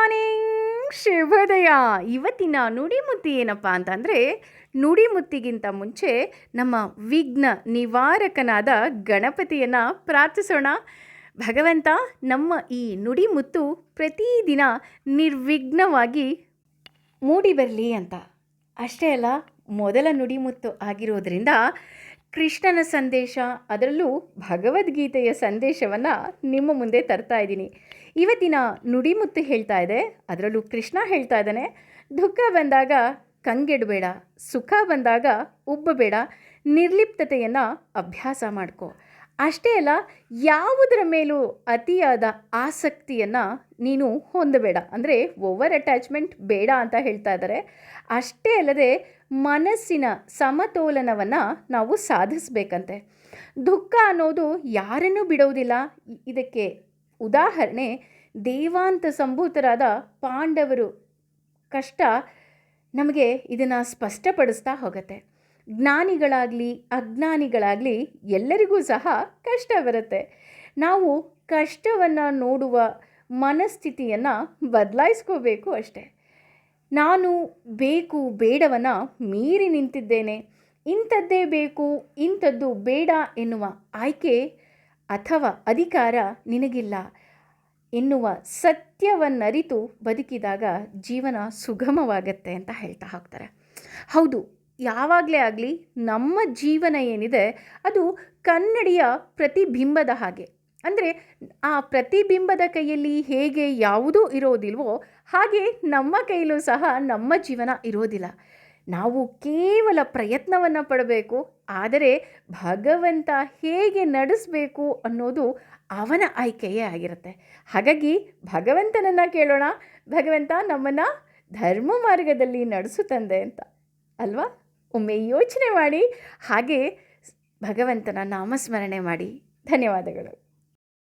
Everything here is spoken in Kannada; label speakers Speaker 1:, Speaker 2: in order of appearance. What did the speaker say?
Speaker 1: ಮಾರ್ನಿಂಗ್ ಶುಭೋದಯ. ಇವತ್ತಿನ ನುಡಿಮುತ್ತಿ ಏನಪ್ಪ ಅಂತಂದರೆ ನುಡಿಮುತ್ತಿಗಿಂತ ಮುಂಚೆ ನಮ್ಮ ವಿಘ್ನ ನಿವಾರಕನಾದ ಗಣಪತಿಯನ್ನು ಪ್ರಾರ್ಥಿಸೋಣ. ಭಗವಂತ, ನಮ್ಮ ಈ ನುಡಿಮುತ್ತು ಪ್ರತಿದಿನ ನಿರ್ವಿಘ್ನವಾಗಿ ಮೂಡಿ ಬರಲಿ ಅಂತ. ಅಷ್ಟೇ ಅಲ್ಲ, ಮೊದಲ ನುಡಿಮುತ್ತು ಆಗಿರೋದ್ರಿಂದ ಕೃಷ್ಣನ ಸಂದೇಶ, ಅದರಲ್ಲೂ ಭಗವದ್ಗೀತೆಯ ಸಂದೇಶವನ್ನು ನಿಮ್ಮ ಮುಂದೆ ತರ್ತಾ ಇದ್ದೀನಿ. ಇವತ್ತಿನ ನುಡಿಮುತ್ತು ಹೇಳ್ತಾ ಇದೆ, ಅದರಲ್ಲೂ ಕೃಷ್ಣ ಹೇಳ್ತಾ ಇದ್ದಾನೆ, ದುಃಖ ಬಂದಾಗ ಕಂಗೆಡಬೇಡ, ಸುಖ ಬಂದಾಗ ಉಬ್ಬಬೇಡ, ನಿರ್ಲಿಪ್ತತೆಯನ್ನು ಅಭ್ಯಾಸ ಮಾಡ್ಕೋ. ಅಷ್ಟೇ ಅಲ್ಲ, ಯಾವುದರ ಮೇಲೂ ಅತಿಯಾದ ಆಸಕ್ತಿಯನ್ನು ನೀನು ಹೊಂದಬೇಡ. ಅಂದರೆ ಓವರ್ ಅಟ್ಯಾಚ್ಮೆಂಟ್ ಬೇಡ ಅಂತ ಹೇಳ್ತಾ ಇದ್ದಾರೆ. ಅಷ್ಟೇ ಅಲ್ಲದೆ ಮನಸ್ಸಿನ ಸಮತೋಲನವನ್ನು ನಾವು ಸಾಧಿಸಬೇಕಂತೆ. ದುಃಖ ಅನ್ನೋದು ಯಾರನ್ನೂ ಬಿಡೋದಿಲ್ಲ. ಇದಕ್ಕೆ ಉದಾಹರಣೆ, ದೇವಾಂತ ಸಂಭೂತರಾದ ಪಾಂಡವರು. ಕಷ್ಟ ನಮಗೆ ಇದನ್ನು ಸ್ಪಷ್ಟಪಡಿಸ್ತಾ ಹೋಗುತ್ತೆ. ಜ್ಞಾನಿಗಳಾಗಲಿ, ಅಜ್ಞಾನಿಗಳಾಗಲಿ ಎಲ್ಲರಿಗೂ ಸಹ ಕಷ್ಟ ಬರುತ್ತೆ. ನಾವು ಕಷ್ಟವನ್ನು ನೋಡುವ ಮನಸ್ಥಿತಿಯನ್ನು ಬದಲಾಯಿಸ್ಕೋಬೇಕು ಅಷ್ಟೆ. ನಾನು ಬೇಕು ಬೇಡವನ್ನು ಮೀರಿ ನಿಂತಿದ್ದೇನೆ. ಇಂಥದ್ದೇ ಬೇಕು, ಇಂಥದ್ದು ಬೇಡ ಎನ್ನುವ ಆಯ್ಕೆ ಅಥವಾ ಅಧಿಕಾರ ನಿನಗಿಲ್ಲ ಎನ್ನುವ ಸತ್ಯವನ್ನರಿತು ಬದುಕಿದಾಗ ಜೀವನ ಸುಗಮವಾಗತ್ತೆ ಅಂತ ಹೇಳ್ತಾ ಹೋಗ್ತಾರೆ. ಹೌದು, ಯಾವಾಗಲೇ ಆಗಲಿ ನಮ್ಮ ಜೀವನ ಏನಿದೆ ಅದು ಕನ್ನಡಿಯ ಪ್ರತಿಬಿಂಬದ ಹಾಗೆ. ಅಂದರೆ ಆ ಪ್ರತಿಬಿಂಬದ ಕೈಯಲ್ಲಿ ಹೇಗೆ ಯಾವುದೂ ಇರೋದಿಲ್ವೋ ಹಾಗೆ ನಮ್ಮ ಕೈಲೂ ಸಹ ನಮ್ಮ ಜೀವನ ಇರೋದಿಲ್ಲ. ನಾವು ಕೇವಲ ಪ್ರಯತ್ನವನ್ನು ಪಡಬೇಕು, ಆದರೆ ಭಗವಂತ ಹೇಗೆ ನಡೆಸಬೇಕು ಅನ್ನೋದು ಅವನ ಆಯ್ಕೆಯೇ ಆಗಿರುತ್ತೆ. ಹಾಗಾಗಿ ಭಗವಂತನನ್ನು ಕೇಳೋಣ. ಭಗವಂತ ನಮ್ಮನ್ನು ಧರ್ಮ ಮಾರ್ಗದಲ್ಲಿ ನಡೆಸು ತಂದೆ ಅಂತ. ಅಲ್ವಾ? ಒಮ್ಮೆ ಯೋಚನೆ ಮಾಡಿ, ಹಾಗೆ ಭಗವಂತನ ನಾಮಸ್ಮರಣೆ ಮಾಡಿ. ಧನ್ಯವಾದಗಳು.